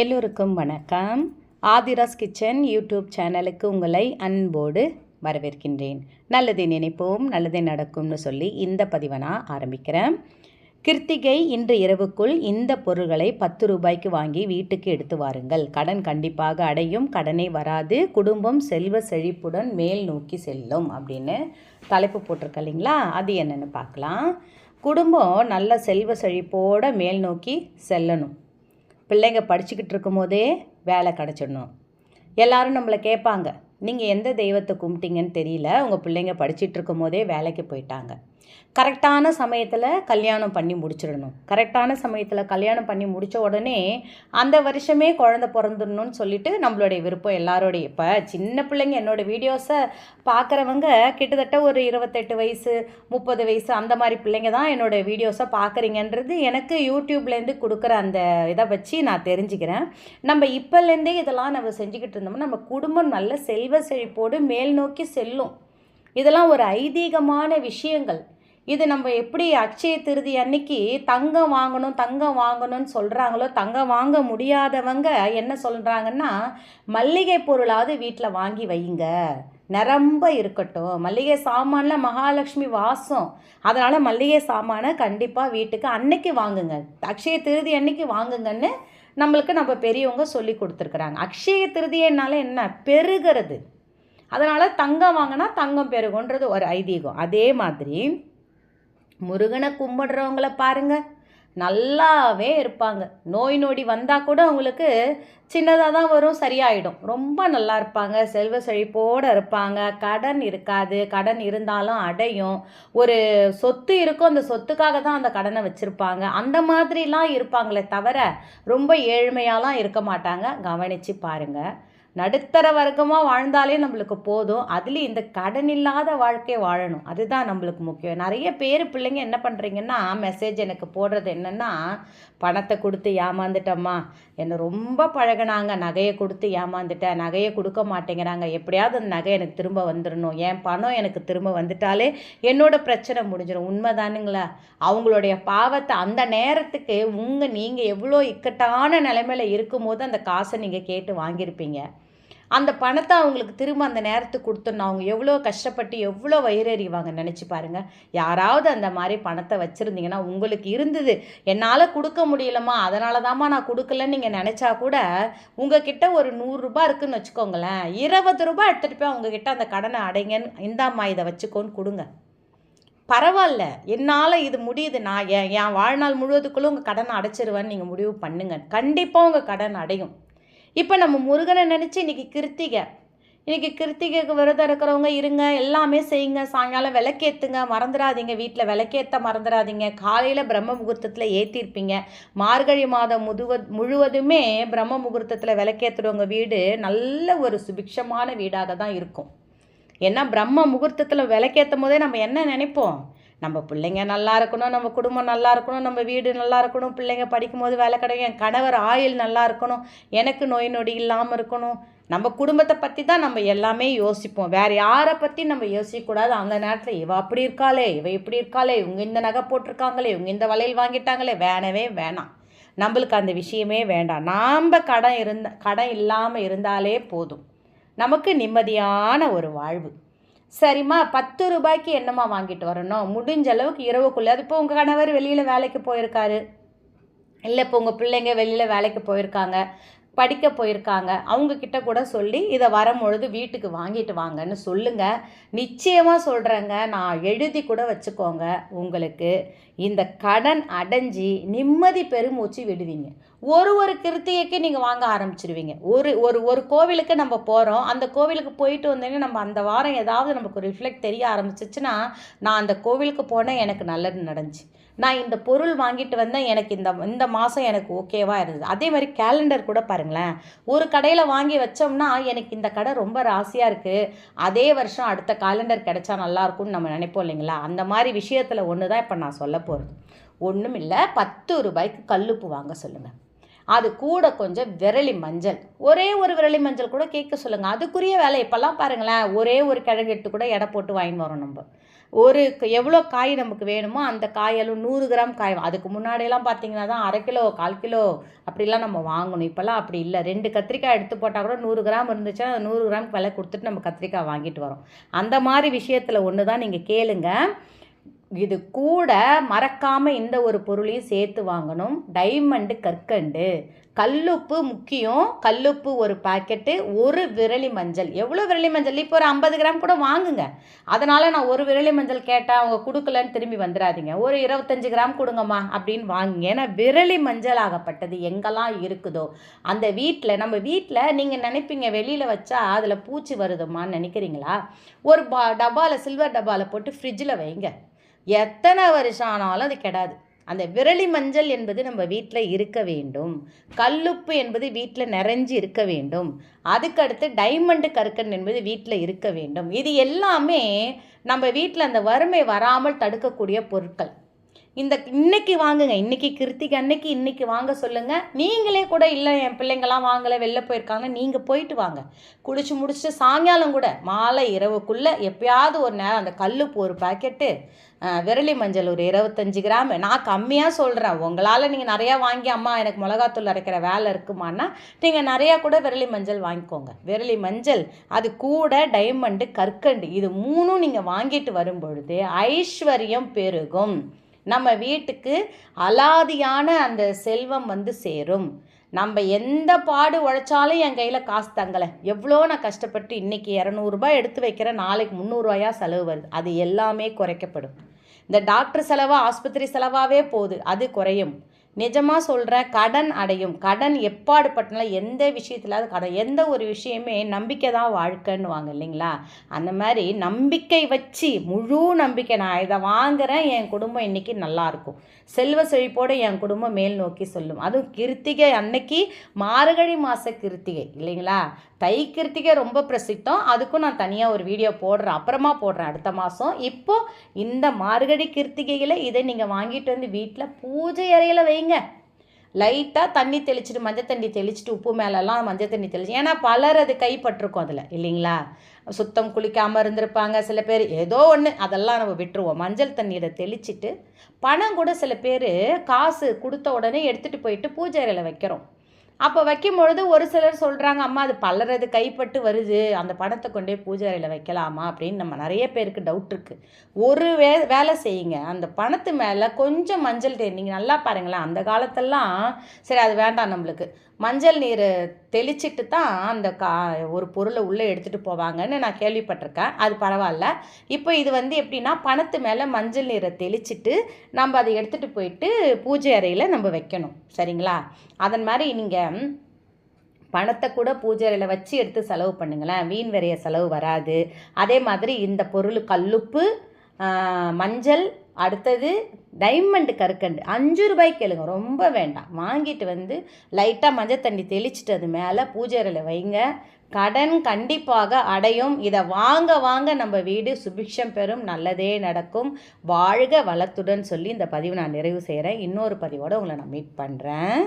எல்லோருக்கும் வணக்கம். Aadhira's kitchen YouTube சேனலுக்கு உங்களை அன்போடு வரவேற்கின்றேன். நல்லதை நினைப்போம் நல்லதே நடக்கும்னு சொல்லி இந்த பதிவை நான் ஆரம்பிக்கிறேன். கிருத்திகை இன்று இரவுக்குள் இந்த பொருள்களை பத்து ரூபாய்க்கு வாங்கி வீட்டுக்கு எடுத்து வாருங்கள். கடன் கண்டிப்பாக அடையும் கடனே வராது குடும்பம் செல்வ செழிப்புடன் மேல் நோக்கி செல்லும் அப்படின்னு தலைப்பு போட்டிருக்க இல்லைங்களா? அது என்னென்னு பார்க்கலாம். குடும்பம் நல்ல செல்வ செழிப்போடு மேல் நோக்கி செல்லணும். பிள்ளைங்க படிச்சுக்கிட்டு இருக்கும்போதே வேலை கிடச்சிடணும். எல்லாரும் நம்மளை கேட்பாங்க நீங்கள் எந்த தெய்வத்தை கும்பிட்டீங்கன்னு தெரியல உங்கள் பிள்ளைங்க படிச்சுட்டு இருக்கும் போதே வேலைக்கு போயிட்டாங்க. கரெக்டான சமயத்தில் கல்யாணம் பண்ணி முடிச்சிடணும். கரெக்டான சமயத்தில் கல்யாணம் பண்ணி முடித்த உடனே அந்த வருஷமே குழந்த பிறந்துடணும்னு சொல்லிட்டு நம்மளுடைய விருப்பம் எல்லாரோடைய இப்போ சின்ன பிள்ளைங்க என்னோடய வீடியோஸை பார்க்குறவங்க கிட்டத்தட்ட ஒரு இருபத்தெட்டு வயசு முப்பது வயசு அந்த மாதிரி பிள்ளைங்க தான் என்னோடய வீடியோஸை பார்க்குறீங்கன்றது எனக்கு யூடியூப்லேருந்து கொடுக்குற அந்த இதை வச்சு நான் தெரிஞ்சுக்கிறேன். நம்ம இப்போலேருந்தே இதெல்லாம் நம்ம செஞ்சுக்கிட்டு இருந்தோம்னா நம்ம குடும்பம் நல்ல செல்வ செழிப்போடு மேல் நோக்கி செல்லும். இதெல்லாம் ஒரு ஐதீகமான விஷயங்கள். இது நம்ம எப்படி அக்ஷய திருதி அன்னைக்கு தங்கம் வாங்கணும் தங்கம் வாங்கணும்னு சொல்கிறாங்களோ தங்கம் வாங்க முடியாதவங்க என்ன சொல்கிறாங்கன்னா மல்லிகை பொருளாவது வீட்டில் வாங்கி வைங்க. நிரம்ப இருக்கட்டும். மல்லிகை சாமானில் மகாலட்சுமி வாசம். அதனால் மல்லிகை சாமானை கண்டிப்பாக வீட்டுக்கு அன்னைக்கு வாங்குங்க. அக்ஷய திருதி அன்னைக்கு வாங்குங்கன்னு நம்மளுக்கு நம்ம பெரியவங்க சொல்லி கொடுத்துருக்குறாங்க. அக்ஷய திருதியனால என்ன? பெருகிறது. அதனால் தங்கம் வாங்கினா தங்கம் பெருகுன்றது ஒரு ஐதீகம். அதே மாதிரி முருகனை கும்பிடுறவங்கள பாருங்க. நல்லாவே இருப்பாங்க. நோய் நொடி வந்தால் கூட அவங்களுக்கு சின்னதாக தான் வரும் சரியாயிடும். ரொம்ப நல்லா இருப்பாங்க. செல்வ செழிப்போடு இருப்பாங்க. கடன் இருக்காது. கடன் இருந்தாலும் அடையும். ஒரு சொத்து இருக்கும். அந்த சொத்துக்காக தான் அந்த கடனை வச்சுருப்பாங்க. அந்த மாதிரிலாம் இருப்பாங்களே தவிர ரொம்ப ஏழ்மையாலாம் இருக்க மாட்டாங்க. கவனித்து பாருங்கள் நடுத்தர வர்க்கமாக வாழ்ந்தாலே நம்மளுக்கு போதும். அதுலேயும் இந்த கடன் இல்லாத வாழ்க்கையை வாழணும். அதுதான் நம்மளுக்கு முக்கியம். நிறைய பேர் பிள்ளைங்க என்ன பண்ணுறீங்கன்னா மெசேஜ் எனக்கு போடுறது என்னென்னா பணத்தை கொடுத்து ஏமாந்துட்டம்மா. என்னை ரொம்ப பழகினாங்க. நகையை கொடுத்து ஏமாந்துட்டேன். நகையை கொடுக்க மாட்டேங்கிறாங்க. எப்படியாவது அந்த நகை எனக்கு திரும்ப வந்துடணும். என் பணம் எனக்கு திரும்ப வந்துட்டாலே என்னோட பிரச்சனை முடிஞ்சிடும் உண்மைதானுங்களா. அவங்களுடைய பாவத்தை அந்த நேரத்துக்கு உங்கள் நீங்கள் எவ்வளோ இக்கட்டான நிலைமையில் இருக்கும்போது அந்த காசை நீங்கள் கேட்டு வாங்கியிருப்பீங்க. அந்த பணத்தை அவங்களுக்கு திரும்ப அந்த நேரத்துக்கு கொடுத்துடணும் அவங்க எவ்வளோ கஷ்டப்பட்டு எவ்வளோ வயிறறிவாங்க நினச்சி பாருங்கள் யாராவது அந்த மாதிரி பணத்தை வச்சுருந்தீங்கன்னா உங்களுக்கு இருந்தது. என்னால் கொடுக்க முடியலம்மா அதனால தாம்மா நான் கொடுக்கலன்னு நீங்கள் நினச்சா கூட உங்ககிட்ட ஒரு நூறுரூபா இருக்குதுன்னு வச்சுக்கோங்களேன். இருபது ரூபாய் எடுத்துகிட்டு போய் உங்ககிட்ட அந்த கடனை அடைங்கன்னு இந்தாம்மா இதை வச்சுக்கோன்னு கொடுங்க. பரவாயில்ல என்னால் இது முடியுது. நான் என் என் வாழ்நாள் முழுவதுக்குள்ளே உங்கள் கடனை அடைச்சிருவேன்னு நீங்கள் முடிவு பண்ணுங்கள் கண்டிப்பாக உங்கள் கடன் அடையும். இப்போ நம்ம முருகனை நினச்சி இன்றைக்கி கிருத்திகை. இன்றைக்கி கிருத்திகைக்கு விரதம் இருக்கிறவங்க இருங்க எல்லாமே செய்யுங்க. சாயங்காலம் விளக்கேற்றுங்க மறந்துடாதீங்க. வீட்டில் விளக்கேற்ற மறந்துடாதீங்க. காலையில் பிரம்ம முகூர்த்தத்தில் ஏற்றிருப்பீங்க மார்கழி மாதம் முதுவ முழுவதுமே பிரம்ம முகூர்த்தத்தில் விளக்கேற்றுறவங்க வீடு நல்ல ஒரு சுபிக்ஷமான வீடாக தான் இருக்கும். ஏன்னா பிரம்ம முகூர்த்தத்தில் விளக்கேற்றும் போதே நம்ம என்ன நினைப்போம்? நம்ம பிள்ளைங்க நல்லா இருக்கணும் நம்ம குடும்பம் நல்லா இருக்கணும் நம்ம வீடு நல்லா இருக்கணும் பிள்ளைங்க படிக்கும்போது வேலை கிடைக்கும் என் கணவர் ஆயில் நல்லா இருக்கணும் எனக்கு நோய் நொடி இல்லாமல் இருக்கணும். நம்ம குடும்பத்தை பற்றி தான் நம்ம எல்லாமே யோசிப்போம். வேறு யாரை பற்றி நம்ம யோசிக்கக்கூடாது? அந்த நேரத்தில் இவ அப்படி இருக்காளே இவ இப்படி இருக்காளே இவங்க இந்த நகை போட்டிருக்காங்களே இவங்க இந்த வளையல் வாங்கிட்டாங்களே வேணவே வேணாம். நம்மளுக்கு அந்த விஷயமே வேண்டாம். நாம் கடன் இருந்த கடன் இல்லாமல் இருந்தாலே போதும். நமக்கு நிம்மதியான ஒரு வாழ்வு. சரிம்மா பத்து ரூபாய்க்கு என்னம்மா வாங்கிட்டு வரணும்? முடிஞ்ச அளவுக்கு இரவுக்குள்ளே. அது இப்போ உங்கள் கணவர் வெளியில் வேலைக்கு போயிருக்காரு. இல்லை இப்போ உங்கள் பிள்ளைங்க வெளியில் வேலைக்கு போயிருக்காங்க. படிக்க போயிருக்காங்க. அவங்கக்கிட்ட கூட சொல்லி இதை வரும்பொழுது வீட்டுக்கு வாங்கிட்டு வாங்கன்னு சொல்லுங்கள் நிச்சயமாக சொல்கிறேங்க நான் எழுதி கூட வச்சுக்கோங்க உங்களுக்கு. இந்த கடன் அடைஞ்சி நிம்மதி பெருமூச்சு விடுவீங்க. ஒரு ஒரு கிருத்திகைக்கு நீங்கள் வாங்க ஆரம்பிச்சிருவீங்க. ஒரு ஒரு ஒரு கோவிலுக்கு நம்ம போகிறோம் அந்த கோவிலுக்கு போயிட்டு வந்தோடனே நம்ம அந்த வாரம் ஏதாவது நமக்கு ரிஃப்ளெக்ட் தெரிய ஆரம்பிச்சிச்சுன்னா நான் அந்த கோவிலுக்கு போனேன் எனக்கு நல்லது நடந்துச்சு. நான் இந்த பொருள் வாங்கிட்டு வந்தேன் எனக்கு இந்த இந்த மாதம் எனக்கு ஓகேவாக இருந்தது. அதே மாதிரி கேலண்டர் கூட பாருங்களேன். ஒரு கடையில் வாங்கி வச்சோம்னா எனக்கு இந்த கடை ரொம்ப ராசியாக இருக்குது அதே வருஷம் அடுத்த கேலண்டர் கிடைச்சா நல்லாயிருக்கும்னு நம்ம நினைப்போம் இல்லைங்களா? அந்த மாதிரி விஷயத்தில் ஒன்று தான் இப்போ நான் சொல்ல போகிறது ஒன்றும் இல்லை பத்து ரூபாய்க்கு கல்லுப்பு வாங்க சொல்லுங்கள் அது கூட கொஞ்சம் விரலி மஞ்சள். ஒரே ஒரு விரலி மஞ்சள் கூட கேட்க சொல்லுங்கள் அதுக்குரிய வேலை இப்போல்லாம் பாருங்களேன் ஒரே ஒரு கிழங்கு எடுத்து கூட எடை போட்டு வாங்கின்னு வரோம் நம்ம. ஒரு எவ்வளோ காய் நமக்கு வேணுமோ அந்த காயெல்லாம் நூறு கிராம் காய் அதுக்கு முன்னாடியெல்லாம் பார்த்தீங்கன்னா தான் அரை கிலோ கால் கிலோ அப்படிலாம் நம்ம வாங்கணும். இப்போல்லாம் அப்படி இல்லை. ரெண்டு கத்திரிக்காய் எடுத்து போட்டால் கூட நூறு கிராம் இருந்துச்சுன்னா நூறு கிராம் விலை கொடுத்துட்டு நம்ம கத்திரிக்காய் வாங்கிட்டு வரோம். அந்த மாதிரி விஷயத்தில் ஒன்று தான் நீங்கள் கேளுங்க. இது கூட மறக்காமல் இந்த ஒரு பொருளையும் சேர்த்து வாங்கணும். டைமண்டு கற்கண்டு. கல்லுப்பு முக்கியம். கல்லுப்பு ஒரு பாக்கெட்டு ஒரு விரலி மஞ்சள். எவ்வளோ விரலி மஞ்சள்? இப்போ ஒரு ஐம்பது கிராம் கூட வாங்குங்க. அதனால் நான் ஒரு விரலி மஞ்சள் கேட்டால் அவங்க கொடுக்கலன்னு திரும்பி வந்துடாதீங்க. ஒரு இருபத்தஞ்சி கிராம் கொடுங்கம்மா அப்படின்னு வாங்குங்க. ஏன்னா விரலி மஞ்சள் ஆகப்பட்டது எங்கெல்லாம் இருக்குதோ அந்த வீட்டில் நம்ம வீட்டில் நீங்கள் நினைப்பீங்க வெளியில் வச்சா அதில் பூச்சி வருதுமான்னு நினைக்கிறீங்களா? ஒரு பா டப்பாவில் சில்வர் டப்பாவில் போட்டு ஃப்ரிட்ஜில் வைங்க. எத்தனை வருஷம் ஆனாலும் அது கெடாது. அந்த விரலி மஞ்சள் என்பது நம்ம வீட்டில் இருக்க வேண்டும். கல்லுப்பு என்பது வீட்டில் நிறைஞ்சு இருக்க வேண்டும். அதுக்கடுத்து டைமண்டு கற்கண் என்பது வீட்டில் இருக்க வேண்டும். இது எல்லாமே நம்ம வீட்டில் அந்த வறுமை வராமல் தடுக்கக்கூடிய பொருட்கள். இந்த இன்னைக்கு வாங்குங்க. இன்னைக்கு கிருத்திகை அன்னைக்கு இன்னைக்கு வாங்க சொல்லுங்க. நீங்களே கூட இல்லை என் பிள்ளைங்களாம் வாங்கலை வெளில போயிருக்காங்க. நீங்கள் போயிட்டு வாங்க. குடிச்சு முடிச்சுட்டு சாயங்காலம் கூட மாலை இரவுக்குள்ளே எப்பயாவது ஒரு நேரம் அந்த கல்லுப்பு ஒரு பாக்கெட்டு விரலி மஞ்சள் ஒரு இருபத்தஞ்சி கிராம். நான் கம்மியாக சொல்கிறேன் உங்களால் நீங்கள் நிறையா வாங்கி அம்மா எனக்கு மிளகாத்தூள் அரைக்கிற வேலை இருக்குமான்னா நீங்கள் நிறையா கூட விரலி மஞ்சள் வாங்கிக்கோங்க. விரலி மஞ்சள் அது கூட டைமண்டு கற்கண்டு இது மூணும் நீங்கள் வாங்கிட்டு வரும்பொழுது ஐஸ்வர்யம் பெருகும். நம்ம வீட்டுக்கு அலாதியான அந்த செல்வம் வந்து சேரும். நம்ம எந்த பாடு உழைச்சாலும் என் கையில் காசு தங்கலை. எவ்வளோ நான் கஷ்டப்பட்டு இன்றைக்கி இரநூறுபா எடுத்து வைக்கிறேன் நாளைக்கு முந்நூறுரூவாயா செலவு வருது. அது எல்லாமே குறைக்கப்படும். இந்த டாக்டர் செலவாக ஆஸ்பத்திரி செலவாகவே போகுது. அது குறையும். நிஜமாக சொல்கிறேன் கடன் அடையும். கடன் எப்பாடுபட்டனால எந்த விஷயத்திலாவது கடன் எந்த ஒரு விஷயமே நம்பிக்கை தான் வாழ்க்கைன்னு வாங்க இல்லைங்களா? அந்த மாதிரி நம்பிக்கை வச்சு முழு நம்பிக்கை நான் இதை வாங்குறேன் என் குடும்பம் இன்றைக்கி நல்லாயிருக்கும் செல்வ செழிப்போடு என் குடும்பம் மேல் நோக்கி சொல்லும். அதுவும் கிருத்திகை அன்னைக்கு மார்கழி மாத கிருத்திகை இல்லைங்களா? தை கிருத்திகை ரொம்ப பிரசித்தம். அதுக்கும் நான் தனியாக ஒரு வீடியோ போடுறேன். அப்புறமா போடுறேன் அடுத்த மாதம் இப்போது இந்த மார்கழி கிருத்திகையில் இதை நீங்கள் வாங்கிட்டு வந்து வீட்டில் பூஜை அறையில் வைங்க. லைட்டாக தண்ணி தெளிச்சிட்டு மஞ்சள் தண்ணி தெளிச்சிட்டு உப்பு மேலெல்லாம் மஞ்சள் தண்ணி தெளிச்சு ஏன்னா பலர் அது கைப்பற்றிருக்கும் அதில் இல்லைங்களா? சுத்தம் குளிக்காமல் இருந்திருப்பாங்க சில பேர். ஏதோ ஒன்று அதெல்லாம் நம்ம விட்டுருவோம். மஞ்சள் தண்ணியில் தெளிச்சிட்டு பணம் கூட சில பேர் காசு கொடுத்த உடனே எடுத்துகிட்டு போயிட்டு பூஜை அறையில் வைக்கிறோம். அப்போ வைக்கும் பொழுது ஒரு சிலர் சொல்கிறாங்க அம்மா அது பல்லறது கைப்பட்டு வருது. அந்த பணத்தை கொண்டே பூஜை அறையில் வைக்கலாமா? அப்படின்னு நம்ம நிறைய பேருக்கு டவுட் இருக்குது ஒரு வே வேலை செய்யுங்க. அந்த பணத்து மேலே கொஞ்சம் மஞ்சள் தேர் நீங்கள் நல்லா பாருங்களேன். அந்த காலத்தெல்லாம் சரி அது வேண்டாம் நம்மளுக்கு. மஞ்சள் நீர் தெளிச்சிட்டு தான் அந்த கா ஒரு பொருளை உள்ளே எடுத்துகிட்டு போவாங்கன்னு நான் கேள்விப்பட்டிருக்கேன். அது பரவாயில்ல. இப்போ இது வந்து எப்படின்னா பணத்து மேலே மஞ்சள் நீரை தெளிச்சிட்டு நம்ம அதை எடுத்துகிட்டு போயிட்டு பூஜை அறையில் நம்ம வைக்கணும். சரிங்களா? அதன் மாதிரி நீங்கள் பணத்தை கூட பூஜை அறையில் வச்சு எடுத்து செலவு பண்ணுங்களேன். வீண் விரைய செலவு வராது. அதே மாதிரி இந்த பொருள் கல்லுப்பு மஞ்சள் அடுத்தது டைமண்ட் கற்கண்டு அஞ்சு ரூபாய்க்கு கேளுங்க ரொம்ப வேண்டாம். வாங்கிட்டு வந்து லைட்டாக மஞ்சள் தண்ணி தெளிச்சிட்டு அது மேலே பூஜை வைங்க. கடன் கண்டிப்பாக அடையும். இதை வாங்க வாங்க நம்ம வீடு சுபிக்ஷம் பெறும். நல்லதே நடக்கும். வாழ்க வளத்துடன் சொல்லி இந்த பதிவு நான் நிறைவு செய்கிறேன் இன்னொரு பதிவோடு உங்களை நான் மீட் பண்ணுறேன்